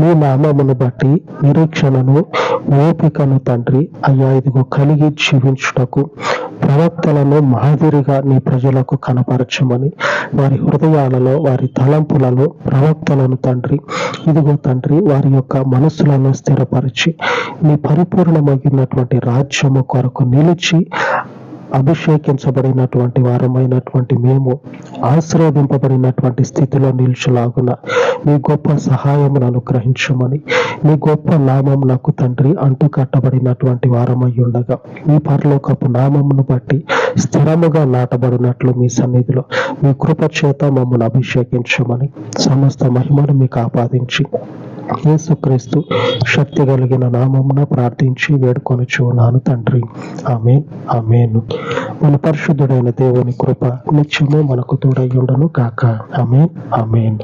మీ నామమును బట్టి నిరీక్షణను ఓపికను తండ్రి అయ్యా ఇదిగో కలిగి జీవించుటకు ప్రవక్తలను మాదిరిగా నీ ప్రజలకు కనపరచమని వారి హృదయాలలో వారి తలంపులలో ప్రవక్తలను తండ్రి ఇదిగో తండ్రి వారి యొక్క మనస్సులను స్థిరపరిచి నీ పరిపూర్ణమగినటువంటి రాజ్యము కొరకు నిలిచి అభిషేకించబడినటువంటి వారమైనటువంటి మేము ఆశీర్వదింపబడినటువంటి స్థితిలో నిలిచిలాగున మీ గొప్ప సహాయమును అనుగ్రహించమని మీ గొప్ప నామం నాకు తండ్రి అంటు కట్టబడినటువంటి వారమై ఉండగా మీ పరలోకపు నామమును బట్టి స్థిరముగా నాటబడినట్లు మీ సన్నిధిలో మీ కృప చేత మమ్మల్ని అభిషేకించమని సమస్త మహిమను మీకు ఆపాదించి యేసుక్రీస్తు శక్తి కలిగిన నామమున ప్రార్థించి వేడుకొని చూనాను తండ్రి. ఆమెన్ ఆమెను. మన పరిశుద్ధుడైన దేవుని కృప నిత్యము మనకు తోడయ్యుండను కాక ఆమెన్ ఆమెన్.